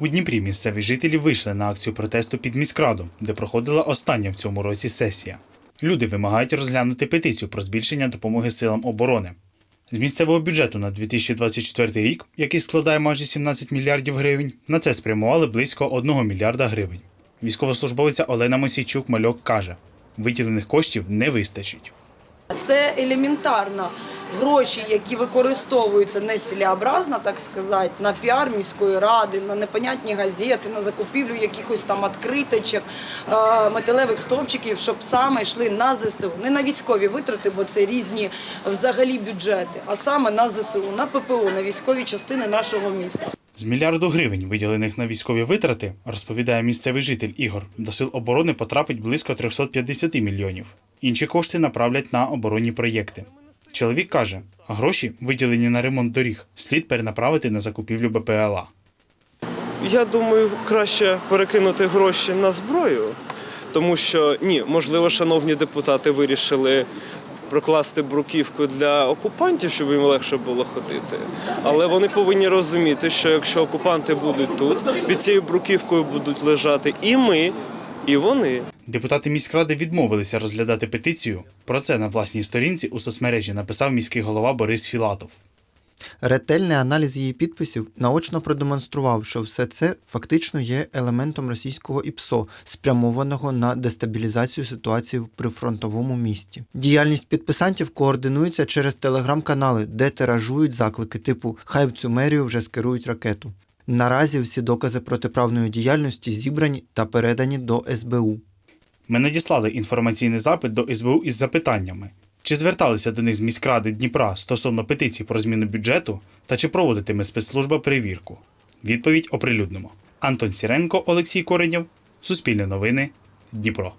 У Дніпрі місцеві жителі вийшли на акцію протесту під міськрадом, де проходила остання в цьому році сесія. Люди вимагають розглянути петицію про збільшення допомоги силам оборони. З місцевого бюджету на 2024 рік, який складає майже 17 мільярдів гривень, на це спрямували близько 1 мільярда гривень. Військовослужбовиця Олена Мосійчук Мальок каже: виділених коштів не вистачить. Це елементарно гроші, які використовуються нецілеобразно, так сказати, на піар міської ради, на непонятні газети, на закупівлю якихось там відкриточок, е, металевих стовпчиків, щоб саме йшли на ЗСУ. Не на військові витрати, бо це різні взагалі бюджети, а саме на ЗСУ, на ППО, на військові частини нашого міста. З мільярду гривень, виділених на військові витрати, розповідає місцевий житель Ігор, до сил оборони потрапить близько 350 мільйонів. Інші кошти направлять на оборонні проєкти. Чоловік каже, гроші, виділені на ремонт доріг, слід перенаправити на закупівлю БПЛА. Я думаю, краще перекинути гроші на зброю, тому що ні, можливо, шановні депутати вирішили прокласти бруківку для окупантів, щоб їм легше було ходити. Але вони повинні розуміти, що якщо окупанти будуть тут, під цією бруківкою будуть лежати і ми, і вони. Депутати міськради відмовилися розглядати петицію. Про це на власній сторінці у соцмережі написав міський голова Борис Філатов. Ретельний аналіз її підписів наочно продемонстрував, що все це фактично є елементом російського ІПСО, спрямованого на дестабілізацію ситуації в прифронтовому місті. Діяльність підписантів координується через телеграм-канали, де тиражують заклики типу Хай в цю мерію вже скерують ракету. Наразі всі докази протиправної діяльності зібрані та передані до СБУ. Ми надіслали інформаційний запит до СБУ із запитаннями, чи зверталися до них з міськради Дніпра стосовно петиції про зміну бюджету та чи проводитиме спецслужба перевірку. Відповідь оприлюднимо. Антон Сіренко, Олексій Коренєв, Суспільне новини, Дніпро.